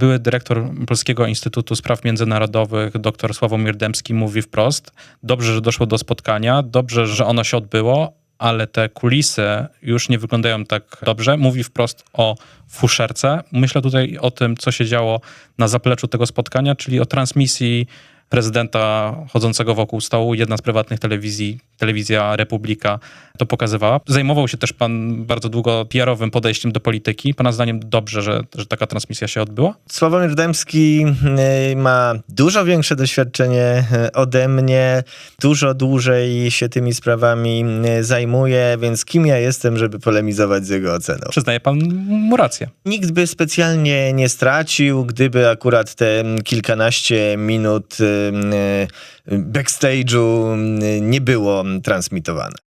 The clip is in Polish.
Były dyrektor Polskiego Instytutu Spraw Międzynarodowych, dr Sławomir Dębski, mówi wprost: Dobrze, że doszło do spotkania, dobrze, że ono się odbyło, ale te kulisy już nie wyglądają tak dobrze. Mówi wprost o fuszerce. Myślę tutaj o tym, co się działo na zapleczu tego spotkania, czyli o transmisji prezydenta chodzącego wokół stołu. Jedna z prywatnych telewizji, telewizja Republika, to pokazywała. Zajmował się też pan bardzo długo PR-owym podejściem do polityki. Pana zdaniem dobrze, że, że taka transmisja się odbyła? Sławomir Dębski y, ma dużo większe doświadczenie y, ode mnie, dużo dłużej się tymi sprawami y, zajmuje, więc kim ja jestem, żeby polemizować z jego oceną? Przyznaje pan mu rację. Nikt by specjalnie nie stracił, gdyby akurat te kilkanaście minut backstage'u y, nie było transmitowane.